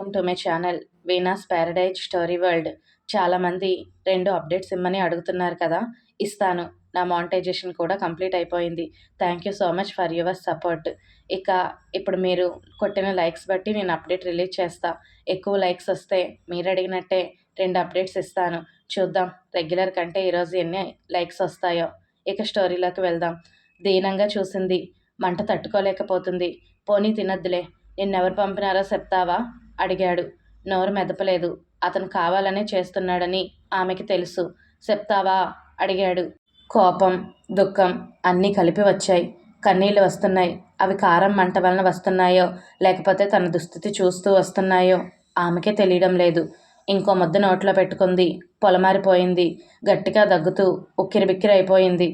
Welcome to my channel. Venus paradise story world. చాలామంది రెండు updates ఇమ్మని అడుగుతున్నారు కదా. ఇస్తాను. నా మానిటైజేషన్ కూడా కంప్లీట్ అయిపోయింది. Thank you so much for your support. ఇక ఇప్పుడు మీరు కొట్టిన లైక్స్ బట్టి నేను అప్డేట్ రిలీజ్ చేస్తా. ఎక్కువ లైక్స్ వస్తే మీరు అడిగినట్టే రెండు అప్డేట్స్ ఇస్తాను. చూద్దాం రెగ్యులర్ కంటే ఈరోజు ఎన్ని లైక్స్ వస్తాయో. ఇక స్టోరీలోకి వెళ్దాం. దీనంగా చూసింది. మంట తట్టుకోలేకపోతుంది. పోనీ తినద్దులే. నిన్నెవరు పంపినారో చెప్తావా? అడిగాడు. నోరు మెదపలేదు. అతను కావాలనే చేస్తున్నాడని ఆమెకి తెలుసు. చెప్తావా? అడిగాడు. కోపం దుఃఖం అన్నీ కలిపి వచ్చాయి. కన్నీళ్ళు వస్తున్నాయి. అవి కారం మంట వలన వస్తున్నాయో లేకపోతే తన దుస్థితి చూస్తూ వస్తున్నాయో ఆమెకే తెలియడం లేదు. ఇంకో ముద్ద నోట్లో పెట్టుకుంది. పొలమారిపోయింది. గట్టిగా దగ్గుతూ ఉక్కిరిబిక్కిరి అయిపోయింది.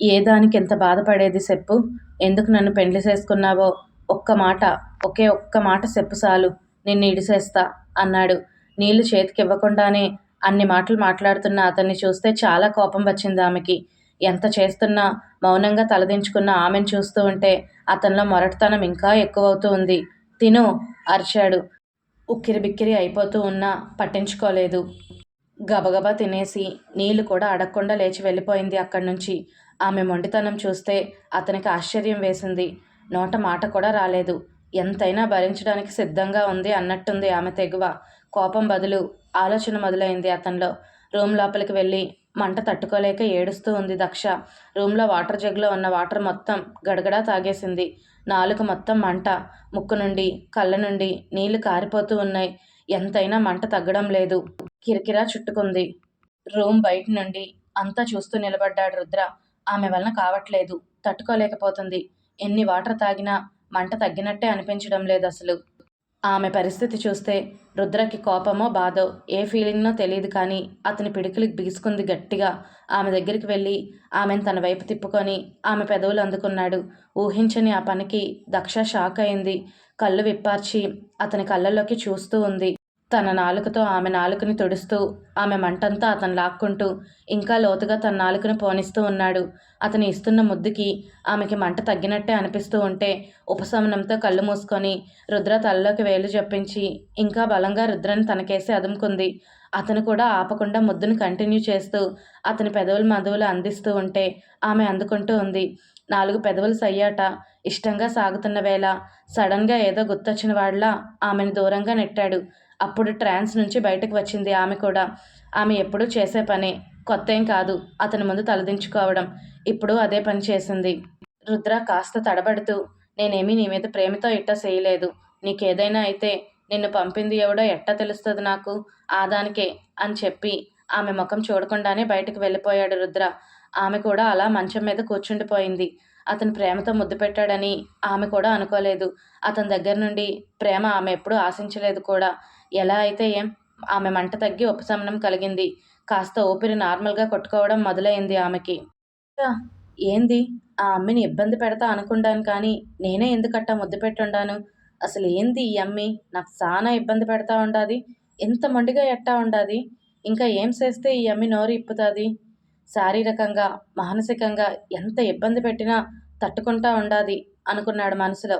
ఏ దానికి ఎంత బాధపడేది చెప్పు? ఎందుకు నన్ను పెండ్లి చేసుకున్నావో? ఒక్క మాట ఒకే ఒక్క మాట చెప్పు చాలు నిన్ను ఇడిసేస్తా అన్నాడు. నీళ్ళు చేతికి ఇవ్వకుండానే అన్ని మాటలు మాట్లాడుతున్న అతన్ని చూస్తే చాలా కోపం వచ్చింది ఆమెకి. ఎంత చేస్తున్నా మౌనంగా తలదించుకున్న ఆమెను చూస్తూ ఉంటే అతనిలో మొరటుతనం ఇంకా ఎక్కువవుతూ ఉంది. తిను అరిచాడు. ఉక్కిరి బిక్కిరి అయిపోతూ ఉన్నా పట్టించుకోలేదు. గబగబా తినేసి నీళ్ళు కూడా అడగకుండా లేచి వెళ్ళిపోయింది అక్కడి నుంచి. ఆమె మొండితనం చూస్తే అతనికి ఆశ్చర్యం వేసింది. నోట మాట కూడా రాలేదు. ఎంతైనా భరించడానికి సిద్ధంగా ఉంది అన్నట్టుంది ఆమె తెగువ. కోపం బదులు ఆలోచన మొదలైంది అతనిలో. రూమ్ లోపలికి వెళ్ళి మంట తట్టుకోలేక ఏడుస్తూ ఉంది దక్ష. రూమ్లో వాటర్ జగ్లో ఉన్న వాటర్ మొత్తం గడగడా తాగేసింది. నాలుక మొత్తం మంట. ముక్కు నుండి కళ్ళ నుండి నీళ్ళు కారిపోతూ ఉన్నాయి. ఎంతైనా మంట తగ్గడం లేదు. కిరకిరా చుట్టుకుంది. రూమ్ బయట నుండి అంతా చూస్తూ నిలబడ్డాడు రుద్ర. ఆమె వలన కావట్లేదు. తట్టుకోలేకపోతుంది. ఎన్ని వాటర్ తాగినా మంట తగ్గినట్టే అనిపించడం లేదు అసలు. ఆమె పరిస్థితి చూస్తే రుద్రకి కోపమో బాధో ఏ ఫీలింగ్నో తెలియదు కానీ అతని పిడికిలికి బిగుసుకుంది గట్టిగా. ఆమె దగ్గరికి వెళ్ళి ఆమెను తన వైపు తిప్పుకొని ఆమె పెదవులు అందుకున్నాడు. ఊహించని ఆ పనికి దక్ష షాక్ అయింది. కళ్ళు విప్పార్చి అతని కళ్ళల్లోకి చూస్తూ ఉంది. తన నాలుకతో ఆమె నాలుకని తుడుస్తూ ఆమె మంటంతా అతను లాక్కుంటూ ఇంకా లోతుగా తన నాలుకను పోనిస్తూ ఉన్నాడు. అతను ఇస్తున్న ముద్దుకి ఆమెకి మంట తగ్గినట్టే అనిపిస్తూ ఉంటే ఉపశమనంతో కళ్ళు మూసుకొని రుద్ర తలలోకి వేలు జప్పించి ఇంకా బలంగా రుద్రని తనకేసి అదుముకుంది. అతను కూడా ఆపకుండా ముద్దును కంటిన్యూ చేస్తూ అతని పెదవులు మధువులు అందిస్తూ ఉంటే ఆమె అందుకుంటూ ఉంది. నాలుగు పెదవులు సయ్యాట ఇష్టంగా సాగుతున్న వేళ సడన్గా ఏదో గుర్తొచ్చిన వాడిలా ఆమెను దూరంగా నెట్టాడు. అప్పుడు ట్రాన్స్ నుంచి బయటకు వచ్చింది ఆమె కూడా. ఆమె ఎప్పుడూ చేసే పనే కొత్త ఏం కాదు అతని ముందు తలదించుకోవడం. ఇప్పుడు అదే పని చేసింది. రుద్ర కాస్త తడబడుతూ నేనేమీ నీ మీద ప్రేమతో ఇట్ట చేయలేదు. నీకేదైనా అయితే నిన్ను పంపింది ఎవడో ఎట్టా తెలుస్తుంది నాకు? ఆదానికే అని చెప్పి ఆమె ముఖం చూడకుండానే బయటకు వెళ్ళిపోయాడు రుద్ర. ఆమె కూడా అలా మంచం మీద కూర్చుండిపోయింది. అతను ప్రేమతో ముద్దు పెట్టాడని ఆమె కూడా అనుకోలేదు. అతని దగ్గర నుండి ప్రేమ ఆమె ఎప్పుడూ ఆశించలేదు కూడా. ఎలా అయితే ఏం ఆమె మంట తగ్గి ఉపశమనం కలిగింది. కాస్త ఊపిరి నార్మల్గా కొట్టుకోవడం మొదలైంది ఆమెకి. ఏంది? ఆ అమ్మిని ఇబ్బంది పెడతా అనుకుంటాను కానీ నేనే ఎందుకట్టా ముద్దు పెట్టుండాను? అసలు ఏంది ఈ అమ్మి? నాకు చాలా ఇబ్బంది పెడతా ఉండాది. ఎంత మొండిగా ఎట్టా ఉండాది? ఇంకా ఏం చేస్తే ఈ అమ్మి నోరు ఇప్పుతుంది? శారీరకంగా మానసికంగా ఎంత ఇబ్బంది పెట్టినా తట్టుకుంటా ఉండాది అనుకున్నాడు మనసులో.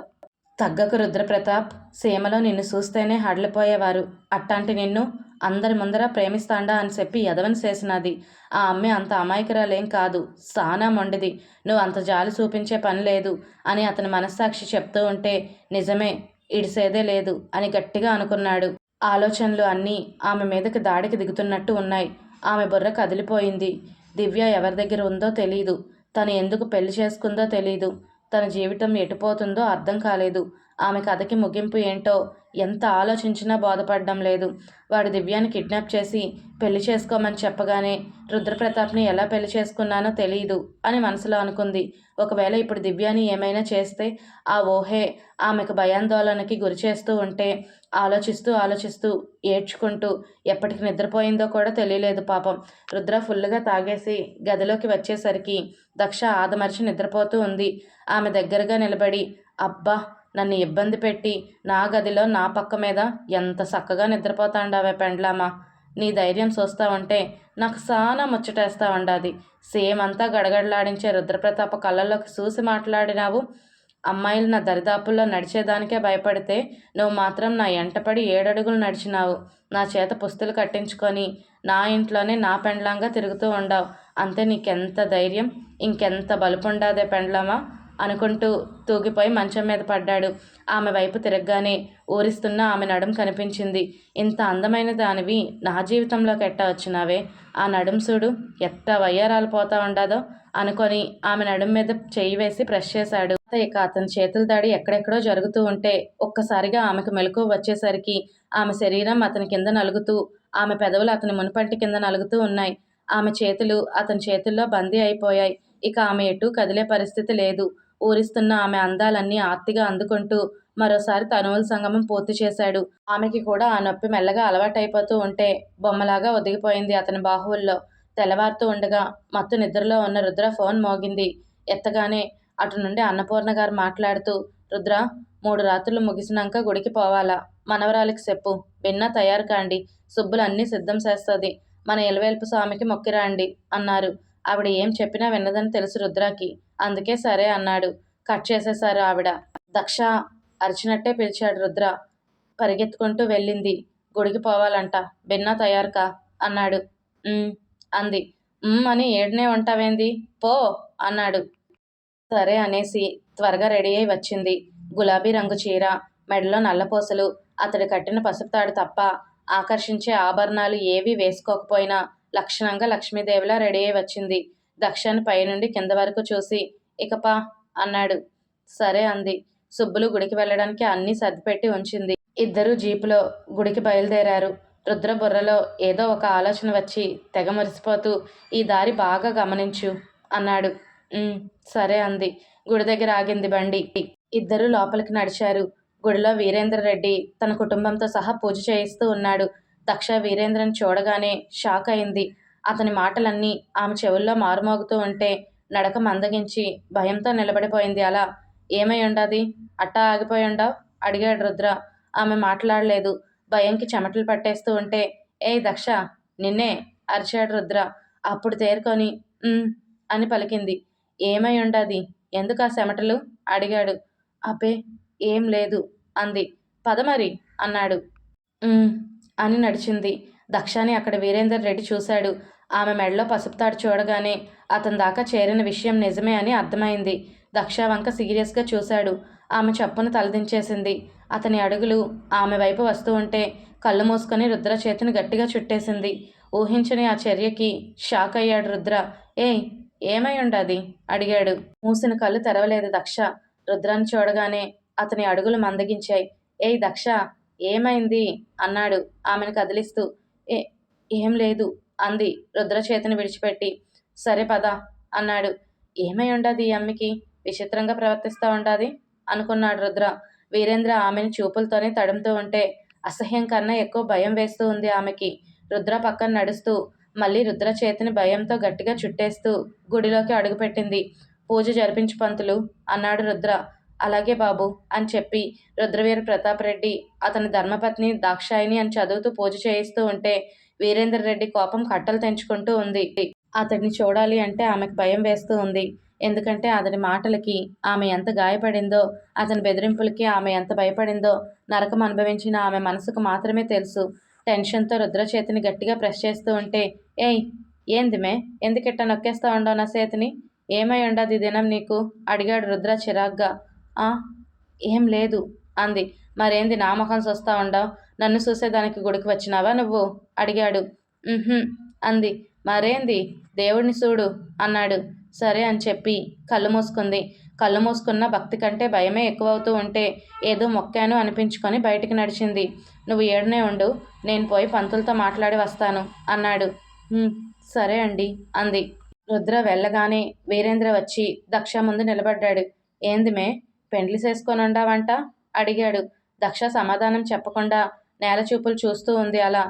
తగ్గకు రుద్రప్రతాప్ సీమలో నిన్ను చూస్తేనే హడలిపోయేవారు. అట్టాంటి నిన్ను అందరి ముందర ప్రేమిస్తాండా అని చెప్పి ఎదవని చేసినది. ఆ అమ్మే అంత అమాయకురాలేం కాదు. సానా మొండిది. నువ్వు అంత జాలి చూపించే పని లేదు అని అతని మనస్సాక్షి చెప్తూ ఉంటే నిజమే ఇడిసేదే లేదు అని గట్టిగా అనుకున్నాడు. ఆలోచనలు అన్నీ ఆమె మీదకి దాడికి దిగుతున్నట్టు ఉన్నాయి. ఆమె బుర్ర కదిలిపోయింది. దివ్య ఎవరి దగ్గర ఉందో తెలియదు తను ఎందుకు పెళ్ళి చేసుకుందో తెలియదు తన జీవితం ఎటుపోతుందో అర్థం కాలేదు. ఆమె కథకి ముగింపు ఏంటో ఎంత ఆలోచించినా బోధపడడం లేదు. వాడు దివ్యాన్ని కిడ్నాప్ చేసి పెళ్ళి చేసుకోమని చెప్పగానే రుద్రప్రతాప్ని ఎలా పెళ్ళి చేసుకున్నానో తెలియదు అని మనసులో అనుకుంది. ఒకవేళ ఇప్పుడు దివ్యాని ఏమైనా చేస్తే ఆ ఊహే ఆమెకు భయాందోళనకి గురి చేస్తూ ఉంటే ఆలోచిస్తూ ఆలోచిస్తూ ఏడ్చుకుంటూ ఎప్పటికి నిద్రపోయిందో కూడా తెలియలేదు పాపం. రుద్ర ఫుల్గా తాగేసి గదిలోకి వచ్చేసరికి దక్ష ఆదమర్చి నిద్రపోతూ ఉంది. ఆమె దగ్గరగా నిలబడి అబ్బా నన్ను ఇబ్బంది పెట్టి నా గదిలో నా పక్క మీద ఎంత చక్కగా నిద్రపోతాండావే పెండ్లామా? నీ ధైర్యం చూస్తావంటే నాకు సానా ముచ్చటేస్తా ఉండాది సేమ్ అంతా గడగడలాడించే రుద్రప్రతాప కళ్ళల్లోకి చూసి మాట్లాడినావు. అమ్మాయిలు నా దరిదాపుల్లో నడిచేదానికే భయపడితే నువ్వు మాత్రం నా ఎంటపడి ఏడడుగులు నడిచినావు. నా చేత పుస్తులు కట్టించుకొని నా ఇంట్లోనే నా పెండ్లాంగా తిరుగుతూ ఉండావు. అంతే నీకెంత ధైర్యం ఇంకెంత బలుపుండాదే పెండ్లామా? అనుకుంటూ తూగిపోయి మంచం మీద పడ్డాడు. ఆమె వైపు తిరగగానే ఊరిస్తున్న ఆమె నడుం కనిపించింది. ఇంత అందమైన దానివి నా జీవితంలోకి ఎట్ట వచ్చినావే? ఆ నడుం చూడు ఎట్ట వయ్యారాలు పోతా ఉండదో అనుకొని ఆమె నడుం మీద చెయ్యి వేసి ప్రెస్ చేశాడు. ఇక అతని చేతుల దాడి ఎక్కడెక్కడో జరుగుతూ ఉంటే ఒక్కసారిగా ఆమెకు మెలకు వచ్చేసరికి ఆమె శరీరం అతని కింద నలుగుతూ ఆమె పెదవులు అతని మునుపంటి కింద నలుగుతూ ఉన్నాయి. ఆమె చేతులు అతని చేతుల్లో బందీ అయిపోయాయి. ఇక ఆమె ఎటు కదిలే పరిస్థితి లేదు. ఊరిస్తున్న ఆమె అందాలన్నీ ఆర్తిగా అందుకుంటూ మరోసారి తనువుల సంగమం పూర్తి చేశాడు. ఆమెకి కూడా ఆ నొప్పి మెల్లగా అలవాటైపోతూ ఉంటే బొమ్మలాగా ఒదిగిపోయింది అతని బాహువుల్లో. తెల్లవారుతూ ఉండగా మత్తు నిద్రలో ఉన్న రుద్ర ఫోన్ మోగింది. ఎత్తగానే అటు నుండి అన్నపూర్ణ గారు మాట్లాడుతూ రుద్ర మూడు రాత్రులు ముగిసినాక గుడికి పోవాలా? మనవరాలికి చెప్పు. విన్నా తయారు కాండి. సుబ్బులు అన్నీ సిద్ధం చేస్తుంది. మన ఎలవేల్పు స్వామికి మొక్కిరాండి అన్నారు. ఆవిడ ఏం చెప్పినా విన్నదని తెలుసు రుద్రాకి. అందుకే సరే అన్నాడు. కట్ చేసేశారు ఆవిడ. దక్ష అరిచినట్టే పిలిచాడు రుద్ర. పరిగెత్తుకుంటూ వెళ్ళింది. గుడికి పోవాలంట. బిన్నా తయారుకా అన్నాడు. అంది. అని ఏడనే ఉంటావేంది? పో అన్నాడు. సరే అనేసి త్వరగా రెడీ అయి వచ్చింది. గులాబీ రంగు చీర మెడలో నల్లపూసలు అతడు కట్టిన పసుపు తాడు తప్ప ఆకర్షించే ఆభరణాలు ఏవీ వేసుకోకపోయినా లక్షణంగా లక్ష్మీదేవిలా రెడీ అయి వచ్చింది. దక్షాన్ని పైనుండి కింద వరకు చూసి ఇకపా అన్నాడు. సరే అంది. సుబ్బులు గుడికి వెళ్ళడానికి అన్నీ సర్దిపెట్టి ఉంచింది. ఇద్దరూ జీపులో గుడికి బయలుదేరారు. రుద్ర బుర్రలో ఏదో ఒక ఆలోచన వచ్చి తెగ మురిసిపోతూ ఈ దారి బాగా గమనించు అన్నాడు. సరే అంది. గుడి దగ్గర ఆగింది బండి. ఇద్దరు లోపలికి నడిచారు. గుడిలో వీరేంద్ర రెడ్డి తన కుటుంబంతో సహా పూజ చేయిస్తూ ఉన్నాడు. దక్ష వీరేంద్రని చూడగానే షాక్ అయింది. అతని మాటలన్నీ ఆమె చెవుల్లో మారుమోగుతూ ఉంటే నడక మందగించి భయంతో నిలబడిపోయింది. అలా ఏమై ఉండాది? అట్టా ఆగిపోయి ఉండవు? అడిగాడు రుద్ర. ఆమె మాట్లాడలేదు. భయంకి చెమటలు పట్టేస్తూ ఉంటే ఏ దక్ష నిన్నే? అరిచాడు రుద్ర. అప్పుడు తేరుకొని అని పలికింది. ఏమై ఉండాది? ఎందుకు ఆ చెమటలు? అడిగాడు. అబ్బే ఏం లేదు అంది. పద మరి అన్నాడు. అని నడిచింది. దక్షాని అక్కడ వీరేందర్ రెడ్డి చూశాడు. ఆమె మెడలో పసుపు తాడు చూడగానే అతని దాకా చేరిన విషయం నిజమే అని అర్థమైంది. దక్ష వంక సీరియస్గా చూశాడు. ఆమె చప్పును తలదించేసింది. అతని అడుగులు ఆమె వైపు వస్తూ ఉంటే కళ్ళు మూసుకొని రుద్ర చేతిని గట్టిగా చుట్టేసింది. ఊహించని ఆ చర్యకి షాక్ అయ్యాడు రుద్ర. ఏయ్ ఏమై ఉండది? అడిగాడు. మూసిన కళ్ళు తెరవలేదు దక్ష. రుద్రాన్ని చూడగానే అతని అడుగులు మందగించాయి. ఏయ్ దక్ష ఏమైంది? అన్నాడు. ఆమెను కదిలిస్తూ. ఏ ఏం లేదు అంది రుద్రచేతిని విడిచిపెట్టి. సరే పద అన్నాడు. ఏమై ఉండదు ఈ అమ్మకి? విచిత్రంగా ప్రవర్తిస్తూ ఉండాది? అనుకున్నాడు రుద్ర. వీరేంద్ర ఆమెను చూపులతోనే తడుముతూ ఉంటే అసహ్యం కన్నా ఎక్కువ భయం వేస్తూ ఉంది ఆమెకి. రుద్ర పక్కన నడుస్తూ మళ్ళీ రుద్ర చేతిని భయంతో గట్టిగా చుట్టేస్తూ గుడిలోకి అడుగుపెట్టింది. పూజ జరిపించు పంతులు అన్నాడు రుద్ర. అలాగే బాబు అని చెప్పి రుద్రవీర ప్రతాప్ రెడ్డి అతని ధర్మపత్ని దాక్షాయిని అని చదువుతూ పూజ చేయిస్తూ ఉంటే వీరేంద్ర రెడ్డి కోపం కట్టలు తెంచుకుంటూ ఉంది. అతడిని చూడాలి అంటే ఆమెకు భయం వేస్తూ ఉంది. ఎందుకంటే అతని మాటలకి ఆమె ఎంత గాయపడిందో అతని బెదిరింపులకి ఆమె ఎంత భయపడిందో నరకం అనుభవించిన ఆమె మనసుకు మాత్రమే తెలుసు. టెన్షన్తో రుద్ర చేతిని గట్టిగా ప్రెస్ చేస్తూ ఉంటే ఏయ్ ఏందిమే ఎందుకిట్ట నొక్కేస్తా ఉండవు నా చేతిని? ఏమై ఉండదు ఈ దినం నీకు? అడిగాడు రుద్ర చిరాగ్గా. ఏం లేదు అంది. మరేంది నా మొహం చూస్తా ఉండవు? నన్ను చూసేదానికి గుడికి వచ్చినావా నువ్వు? అడిగాడు. అంది. మరేంది? దేవుడిని చూడు అన్నాడు. సరే అని చెప్పి కళ్ళు మూసుకుంది. కళ్ళు మూసుకున్న భక్తి కంటే భయమే ఎక్కువవుతూ ఉంటే ఏదో మొక్కాను అనిపించుకొని బయటికి నడిచింది. నువ్వు ఏడనే ఉండు నేను పోయి పంతులతో మాట్లాడి వస్తాను అన్నాడు. సరే అండి అంది. రుద్ర వెళ్ళగానే వీరేంద్ర వచ్చి దక్ష ముందు నిలబడ్డాడు. ఏంది మే? పెండ్లి చేసుకొని ఉండావంట అడిగాడు. దక్ష సమాధానం చెప్పకుండా నేల చూపులు చూస్తూ ఉంది అలా.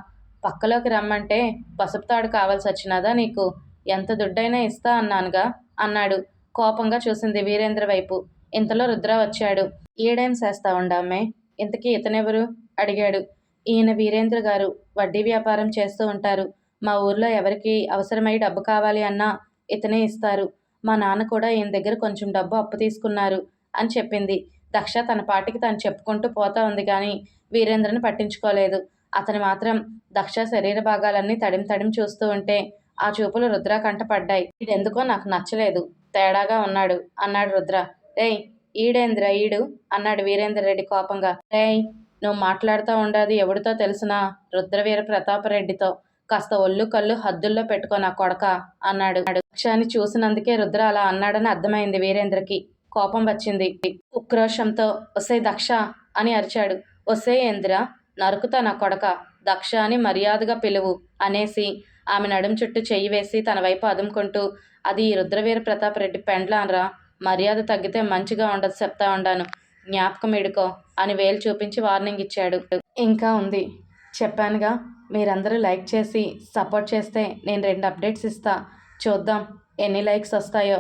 పక్కలోకి రమ్మంటే పసుపు తాడు కావాల్సి వచ్చినదా నీకు? ఎంత దుడ్డైనా ఇస్తా అన్నానుగా అన్నాడు. కోపంగా చూసింది వీరేంద్ర వైపు. ఇంతలో రుద్ర వచ్చాడు. ఈడేం చేస్తా ఉండమ్మే? ఇంతకీ ఇతనెవరు? అడిగాడు. ఈయన వీరేంద్ర గారు. వడ్డీ వ్యాపారం చేస్తూ ఉంటారు. మా ఊర్లో ఎవరికి అవసరమై డబ్బు కావాలి అన్నా ఇతనే ఇస్తారు. మా నాన్న కూడా ఈయన దగ్గర కొంచెం డబ్బు అప్పు తీసుకున్నారు. అని చెప్పింది. దక్ష తన పాటికి తను చెప్పుకుంటూ పోతా ఉంది కానీ వీరేంద్రని పట్టించుకోలేదు. అతను మాత్రం దక్ష శరీర భాగాలన్నీ తడిం తడిం చూస్తూ ఉంటే ఆ చూపులు రుద్ర కంట పడ్డాయి. ఈడెందుకో నాకు నచ్చలేదు. తేడాగా ఉన్నాడు. అన్నాడు రుద్ర. రేయ్ ఈడేంద్ర ఈడు? అన్నాడు వీరేంద్ర రెడ్డి కోపంగా. రేయ్ నువ్వు మాట్లాడుతూ ఉండేది ఎవడితో తెలుసునా? రుద్రవీర ప్రతాపరెడ్డితో కాస్త ఒళ్ళు కళ్ళు హద్దుల్లో పెట్టుకో నా కొడక అన్నాడు. దక్షాన్ని చూసినందుకే రుద్ర అలా అన్నాడని అర్థమైంది వీరేంద్రకి. కోపం వచ్చింది. ఉక్రోషంతో ఒసే దక్ష అని అరిచాడు. ఒసే ఏంద్ర నరుకుతా నా కొడక దక్ష అని మర్యాదగా పిలువు అనేసి ఆమె నడుం చుట్టూ చెయ్యి వేసి తన వైపు అదుముకుంటూ అది ఈ రుద్రవీర ప్రతాపరెడ్డి పెండ్లాన్రా మర్యాద తగ్గితే మంచిగా ఉండదు చెప్తా ఉండాను. జ్ఞాపకం ఇడుకో అని వేలు చూపించి వార్నింగ్ ఇచ్చాడు. ఇంకా ఉంది. చెప్పానుగా మీరందరూ లైక్ చేసి సపోర్ట్ చేస్తే నేను రెండు అప్డేట్స్ ఇస్తా. చూద్దాం ఎన్ని లైక్స్ వస్తాయో